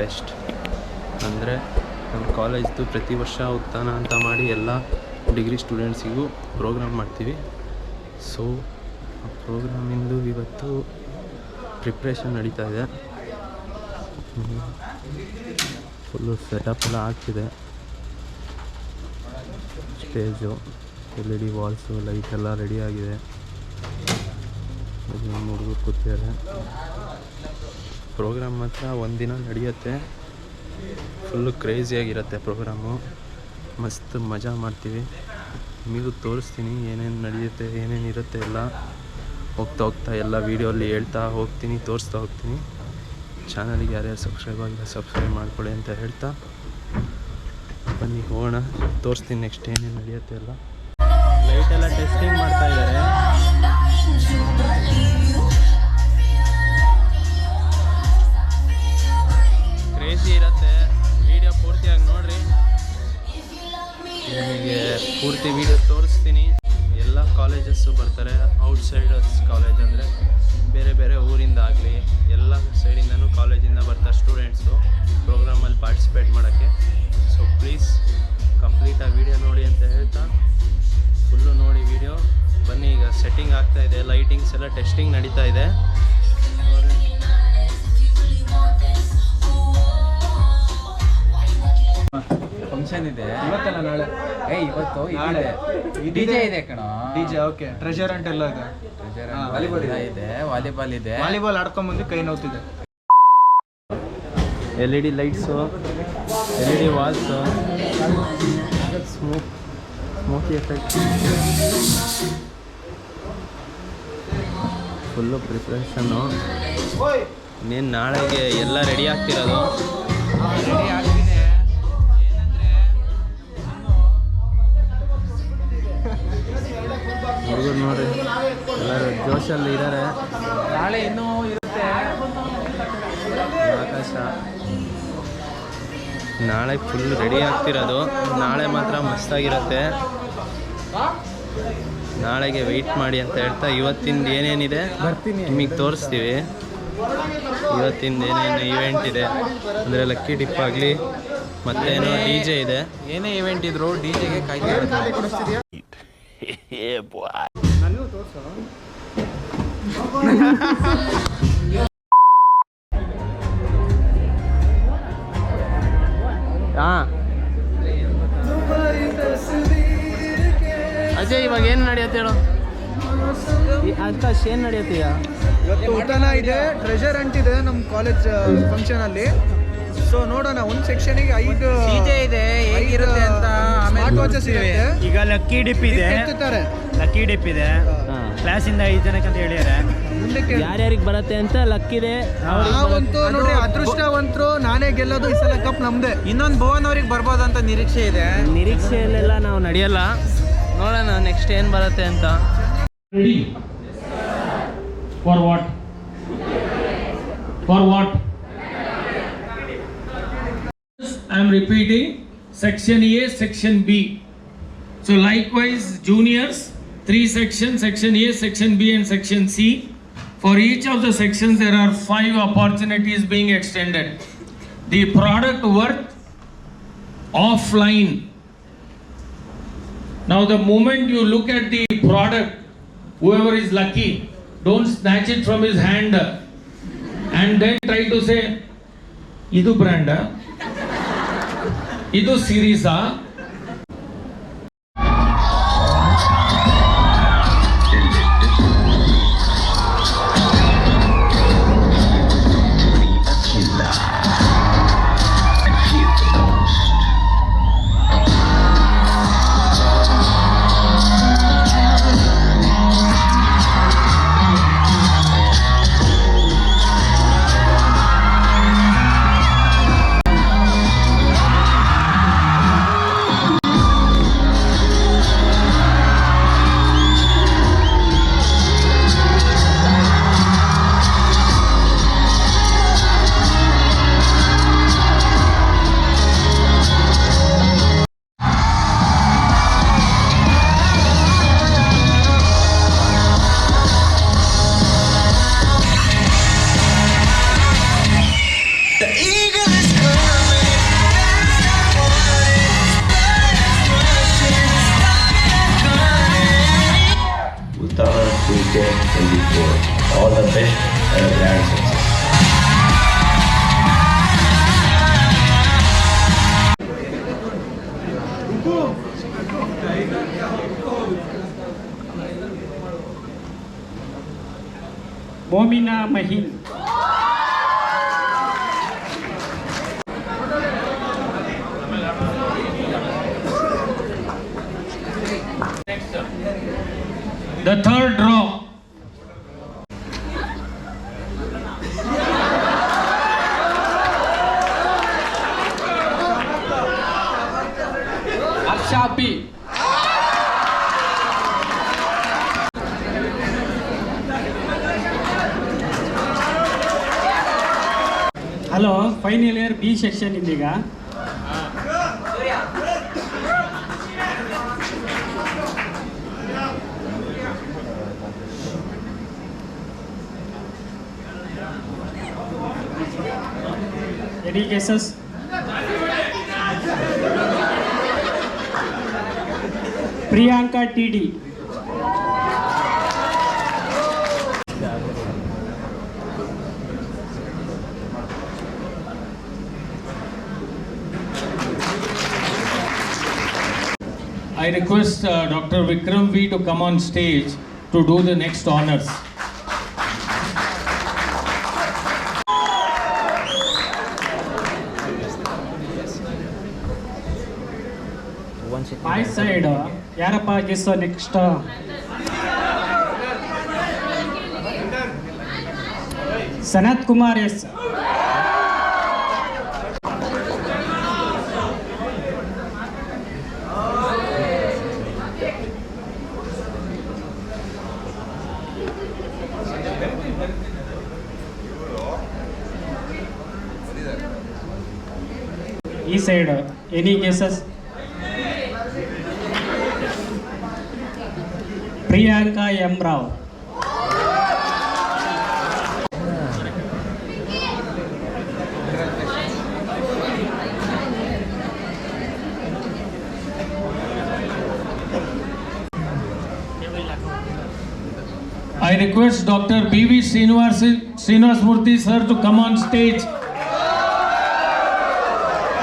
Fest ಅಂದರೆ ನಮ್ಮ ಕಾಲೇಜ್ದು ಪ್ರತಿ ವರ್ಷ ಉತ್ಥಾನ ಅಂತ ಮಾಡಿ ಎಲ್ಲ ಡಿಗ್ರಿ ಸ್ಟೂಡೆಂಟ್ಸಿಗೂ ಪ್ರೋಗ್ರಾಮ್ ಮಾಡ್ತೀವಿ. ಸೊ ಆ ಪ್ರೋಗ್ರಾಮಿಂದು ಇವತ್ತು ಪ್ರಿಪ್ರೇಷನ್ ನಡೀತಾ ಇದೆ. ಫುಲ್ಲು ಸೆಟಪ್ ಎಲ್ಲ ಆಗ್ತಿದೆ. Stage L E D walls light ಎಲ್ಲ ರೆಡಿ ಆಗಿದೆ. ಹುಡುಗರು ಕೂತಿದ್ದಾರೆ. ಪ್ರೋಗ್ರಾಮ್ ಮಾತ್ರ ಒಂದಿನ ನಡೆಯುತ್ತೆ. ಫುಲ್ಲು ಕ್ರೇಜಿಯಾಗಿರುತ್ತೆ ಪ್ರೋಗ್ರಾಮು. ಮಸ್ತ್ ಮಜಾ ಮಾಡ್ತೀವಿ. ನಿಮಗೂ ತೋರಿಸ್ತೀನಿ ಏನೇನು ನಡೆಯುತ್ತೆ, ಏನೇನು ಇರುತ್ತೆ ಎಲ್ಲ. ಹೋಗ್ತಾ ಹೋಗ್ತಾ ಎಲ್ಲ ವೀಡಿಯೋಲ್ಲಿ ಹೇಳ್ತಾ ಹೋಗ್ತೀನಿ, ತೋರಿಸ್ತಾ ಹೋಗ್ತೀನಿ. ಚಾನಲ್ಗೆ ಯಾರ್ಯಾರು ಸಬ್ಸ್ಕ್ರೈಬ್ ಆಗಿಲ್ಲ ಸಬ್ಸ್ಕ್ರೈಬ್ ಮಾಡ್ಕೊಳ್ಳಿ ಅಂತ ಹೇಳ್ತಾ. ಬನ್ನಿ, ಹೋಗೋಣ. ತೋರಿಸ್ತೀನಿ ನೆಕ್ಸ್ಟ್ ಏನೇನು ನಡೆಯುತ್ತೆ ಎಲ್ಲ. ಲೈಟ್ ಎಲ್ಲ ಟೆಸ್ಟಿಂಗ್ ಮಾಡ್ತಾ ಇದ್ದಾರೆ. ಪೂರ್ತಿ ವಿಡಿಯೋ ತೋರಿಸ್ತೀನಿ. ಎಲ್ಲ ಕಾಲೇಜಸ್ಸು ಬರ್ತಾರೆ ಔಟ್ಸೈಡರ್ಸ್ ಕಾಲೇಜ್ ಅಂದರೆ ಬೇರೆ ಬೇರೆ ಊರಿಂದ ಆಗಲಿ, ಎಲ್ಲ ಸೈಡಿಂದನೂ ಕಾಲೇಜಿಂದ ಬರ್ತಾರೆ ಸ್ಟೂಡೆಂಟ್ಸು ಪ್ರೋಗ್ರಾಮಲ್ಲಿ ಪಾರ್ಟಿಸಿಪೇಟ್ ಮಾಡೋಕ್ಕೆ. ಸೊ ಪ್ಲೀಸ್ ಕಂಪ್ಲೀಟಾಗಿ ವಿಡಿಯೋ ನೋಡಿ ಅಂತ ಹೇಳ್ತಾ ಫುಲ್ಲು ನೋಡಿ ವೀಡಿಯೋ ಬನ್ನಿ, ಈಗ ಸೆಟ್ಟಿಂಗ್ ಆಗ್ತಾ ಇದೆ ಲೈಟಿಂಗ್ಸ್ ಎಲ್ಲ ಟೆಸ್ಟಿಂಗ್ ನಡೀತಾ ಇದೆ. ಫಂಕ್ಷನ್ ಇದೆ. ಇವತ್ತಲ್ಲ ನಾಳೆ? ಏ ಇವತ್ತು ನಾಳೆ. ಡಿಜೆ ಇದೆ ಕಣ. DJ okay. ಟ್ರೆಜರ್ ಅಂಟ್ ಎಲ್ಲ ಇದೆ. ವಾಲಿಬಾಲ್ ಇದೆ. ವಾಲಿಬಾಲ್ ಇದೆ. ವಾಲಿಬಾಲ್ ಆಡ್ಕೊಂಡ್ ಬಂದು ಕೈ ನೋವ್ತಿದೆ. L E D lights L E D walls smoke smoky effect. Full preparation. ಇನ್ನೇನು ನಾಳೆಗೆ ಎಲ್ಲ ರೆಡಿ ಆಗ್ತಿರೋದು? ರೆಡಿ ಆಗ್ತಿದೆ. ಹುಡುಗರು ನೋಡ್ರಿ ಎಲ್ಲರೂ ಜೋಶಲ್ಲಿ ಇದ್ದಾರೆ ನಾಳೆ ಇನ್ನೂ ಇರುತ್ತೆ. ಆಕಾಶ. ನಾಳೆ ಫುಲ್ ರೆಡಿ ಆಗ್ತಿರೋದು. ನಾಳೆ ಮಾತ್ರ ಮಸ್ತಾಗಿರುತ್ತೆ. ನಾಳೆಗೆ ವೆಯ್ಟ್ ಮಾಡಿ ಅಂತ ಹೇಳ್ತಾ ಇವತ್ತಿಂದ ಏನೇನಿದೆ ಬರ್ತೀನಿ. ನಿಮಗೆ ತೋರಿಸ್ತೀವಿ. ಇವತ್ತಿಂದ ಏನೇನು ಇವೆಂಟ್ ಇದೆ. ಅಂದರೆ ಲಕ್ಕಿ ಡಿಪ್ ಆಗಲಿ ಮತ್ತೇನೋ ಡಿ ಜೆ ಇದೆ. ಏನೇ ಇವೆಂಟ್ ಇದ್ರು ಡಿ ಜೆಗೆ ಕಾಯ್ತಾ. ಹಾಂ ಅಜಯ್, ಇವಾಗ ಏನು ನಡೆಯುತ್ತೆ ಹೇಳು? ಆಕಾಶ್ ಏನು ನಡೆಯುತ್ತೀಯ ಇವತ್ತು ಊಟನ ಇದೆ ಟ್ರೆಷರ್ ಅಂಟಿದೆ ನಮ್ಮ ಕಾಲೇಜ್ ಫಂಕ್ಷನ್ ಅಲ್ಲಿ. ಸೊ ನೋಡೋಣ ಒಂದು ಸೆಕ್ಷನ್ಗೆ ಐದು ಡಿಜೆ ಇದೆ ಹೇಗಿರುತ್ತೆ ಅಂತ ಆಮೇಲೆ ಸ್ಮಾರ್ಟ್ ವಾಚಸ್ ಇದೆ ಈಗ ಲಕ್ಕಿ ಡಿಪ್ ಇದೆ. ಎತ್ತುತ್ತಾರೆ. ಲಕ್ಕಿ ಡಿಪ್ ಇದೆ. ಕ್ಲಾಸ್ ಕ್ಲಾಸಿಂದ ಐದು ಜನಕ್ಕೆ ಅಂತ ಹೇಳಿದ್ದಾರೆ. ಮುಂದಕ್ಕೆ ಯಾರ್ಯಾರಿಗೆ ಬರುತ್ತೆ ಅಂತ ಲಕ್ಕಿದೆ ನಾವಂತೂ ನೋಡಿ ಅದೃಷ್ಟವಂತರು ನಾನೇ ಗೆಲ್ಲೋದು ಈ ಸಲ ಕಪ್ ನಮ್ದೆ. ಇನ್ನೊಂದು ಭುವನ್ ಅವ್ರಿಗೆ ಬರ್ಬೋದು ಅಂತ ನಿರೀಕ್ಷೆ ಇದೆ. ನಿರೀಕ್ಷೆಯಲ್ಲೆಲ್ಲ ನಾವು ನಡೆಯಲ್ಲ. ನೋಡೋಣ ನೆಕ್ಸ್ಟ್ ಏನು ಬರುತ್ತೆ ಅಂತ. For what for for I am repeating section A, section B. So likewise juniors, three sections, section A, section B and section C. For each of the sections there are five opportunities being extended. The product worth offline. Now the moment you look at the product, whoever is lucky, don't snatch it from his hand and then try to say, Idu branda, ah? ಇದು ಸೀರೀಸಾ Momina Mahin. The third row. Ashabi. Final year B section ಇದೀಗ any cases Priyanka T D I request uh, Dr. Vikram V to come on stage to do the next honors. My side, Yarapa is the next. Sanat Kumar is. Yes. said any guesses priyanka m rao I request Dr. B.V. Srinivas, Srinivas Murthy sir to come on stage.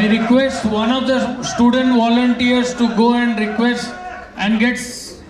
I request one of the student volunteers to go and request and get s-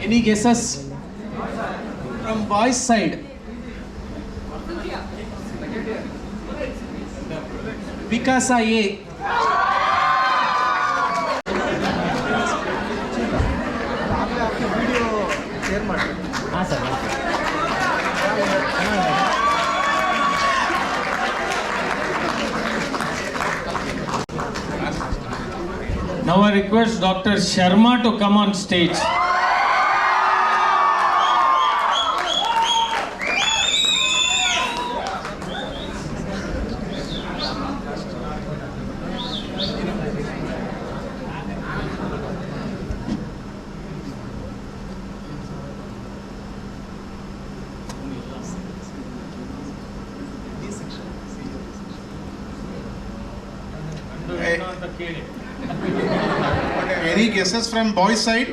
Any guesses from boys' side? Vikasa A. าเสริมนาวรีเควสต์ด็อกเตอร์เชอร์มา to come on stage guesses from boy side?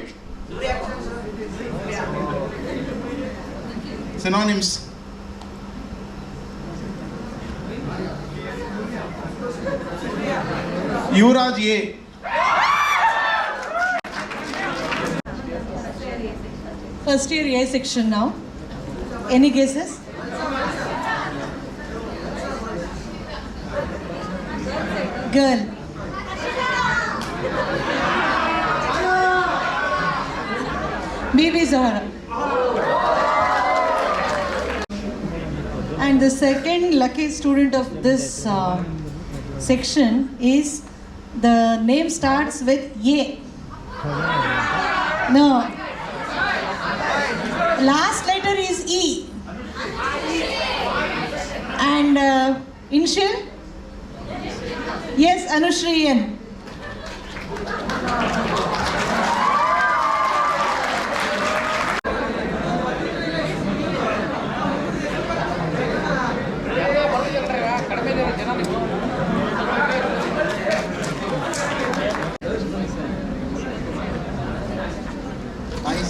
Synonyms. Yuvraj A. First year A section now. Any guesses? Girl. Baby Zahra. And the second lucky student of this uh, section is the name starts with A. No, last letter is E. And uh, initial? Yes,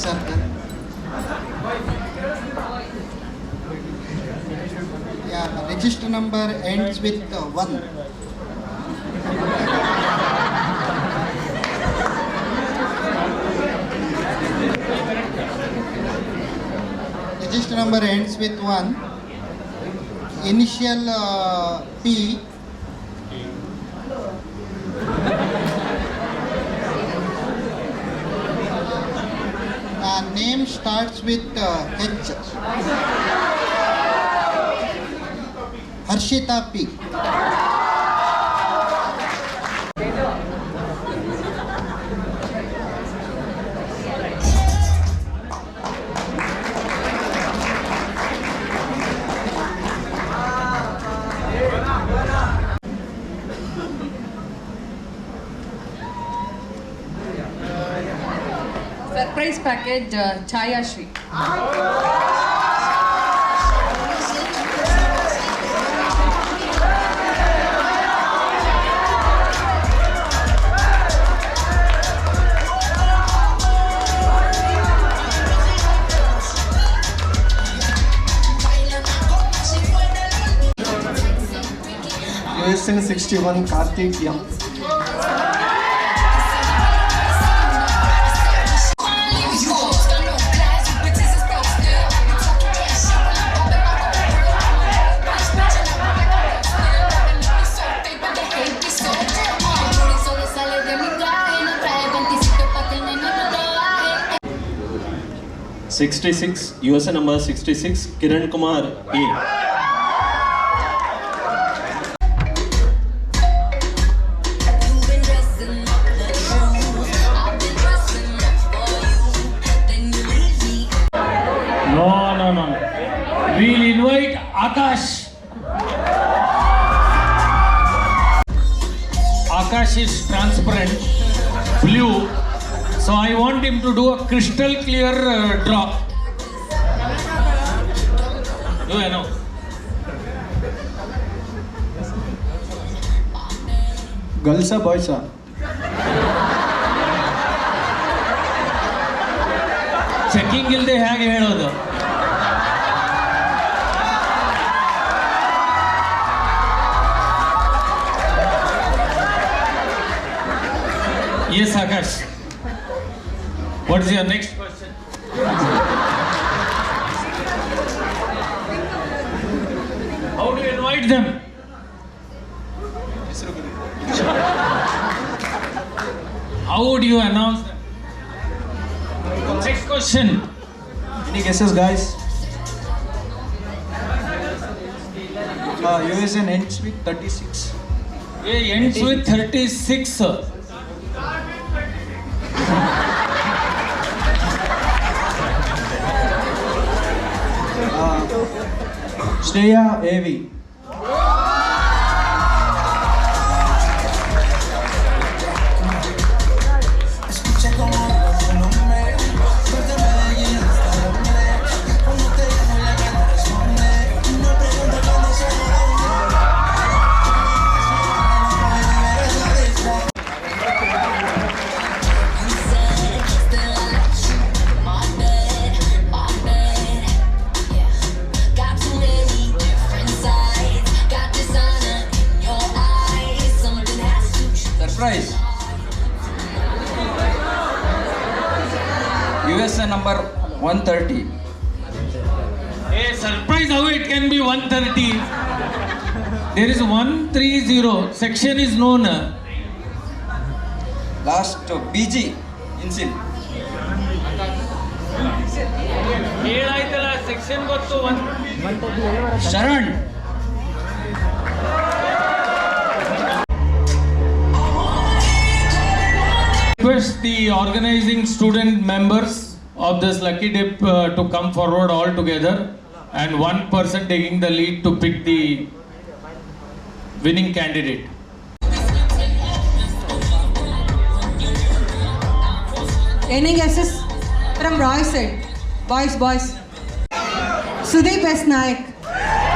circle. Yeah, the register number ends with uh, 1. register number ends with 1. Initial uh, P name starts with uh, H. Harshita P. surprise package, uh, Chaya Shri. Sixty one Karthik M 66 USA number 66 Kiran Kumar A No, no, no. We'll invite Akash. Akash is transparent, blue. So I want him to do a crystal clear uh, drop. Do I know? ಗರ್ಲ್ಸಾ ಬಾಯ್ಸಾ checking ಇಲ್ಲದೆ ಹೇಗೆ ಹೇಳೋದು Yes, Akash. What is your next question? How do you invite them? How would you announce them? Next question. Any guesses, guys? Uh, USN ends with 36. It ends with 36. Shreya Shreya ఏవి? prize. USA number 130. Hey, surprise how it can be 130. there is 130. Section is known. Last uh, BG. Insil. Here I tell section got to one. Sharan. Request the organizing student members of this lucky dip uh, to come forward all together and one person taking the lead to pick the winning candidate. Any guesses from Roy side? Boys, boys. Sudeep S. Naik.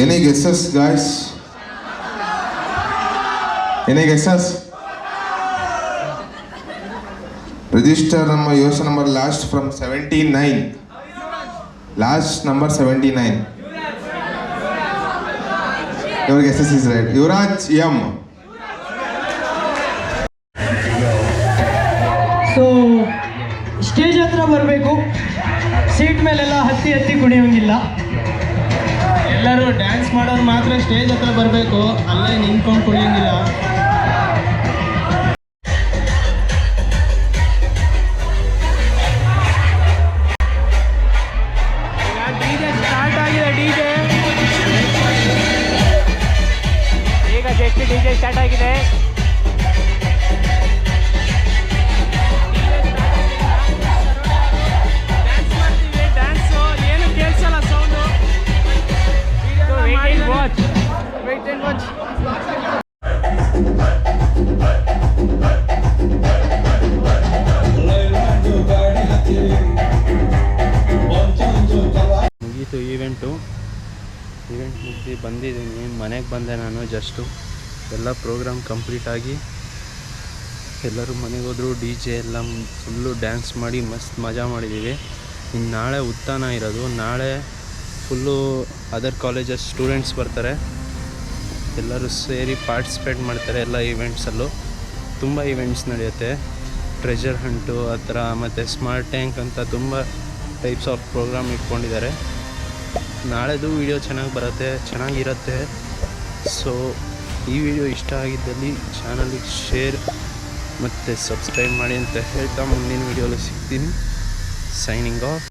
Any guesses, guys? Any guesses? Register number, Yosha number last from 79. Last number 79. Your guesses is right. Yuraj M. Stage ಹತ್ರ ಬರಬೇಕು ಅಲ್ಲೇ ನಿಂತ್ಕೊಂಡು ಕುಣಿಯೋಂಗಿಲ್ಲ ಬಂದಿದ್ದೀನಿ, ಮನೆಗೆ ಬಂದೆ ನಾನು just ಎಲ್ಲ program ಕಂಪ್ಲೀಟಾಗಿ ಎಲ್ಲರೂ ಮನೆಗೆ ಹೋದರು ಡಿ ಜೆ ಎಲ್ಲ ಫುಲ್ಲು ಡ್ಯಾನ್ಸ್ ಮಾಡಿ ಮಸ್ತ್ ಮಜಾ ಮಾಡಿದ್ದೀವಿ ಇನ್ನು ನಾಳೆ ಉತ್ತಾನ ಇರೋದು. ನಾಳೆ ಫುಲ್ಲು ಅದರ್ ಕಾಲೇಜಸ್ ಸ್ಟೂಡೆಂಟ್ಸ್ ಬರ್ತಾರೆ. ಎಲ್ಲರೂ ಸೇರಿ ಪಾರ್ಟಿಸಿಪೇಟ್ ಮಾಡ್ತಾರೆ ಎಲ್ಲ ಈವೆಂಟ್ಸಲ್ಲೂ ತುಂಬ ಈವೆಂಟ್ಸ್ ನಡೆಯುತ್ತೆ. ಟ್ರೆಜರ್ ಹಂಟು ಆ ಥರ, ಮತ್ತು ಸ್ಮಾರ್ಟ್ ಟ್ಯಾಂಕ್ ಅಂತ ತುಂಬ ಟೈಪ್ಸ್ ಆಫ್ ಪ್ರೋಗ್ರಾಮ್ ಇಟ್ಕೊಂಡಿದ್ದಾರೆ. ನಾಳೆದು ವಿಡಿಯೋ ಚೆನ್ನಾಗಿ ಬರುತ್ತೆ, ಚೆನ್ನಾಗಿರುತ್ತೆ. ಸೊ ಈ ವಿಡಿಯೋ ಇಷ್ಟ ಆಗಿದ್ದಲ್ಲಿ ಚಾನಲಿಗೆ ಶೇರ್ ಮತ್ತು ಸಬ್ಸ್ಕ್ರೈಬ್ ಮಾಡಿ ಅಂತ ಹೇಳ್ತಾ ಮುಂದಿನ ವೀಡಿಯೋಲಿ ಸಿಗ್ತೀನಿ. Signing off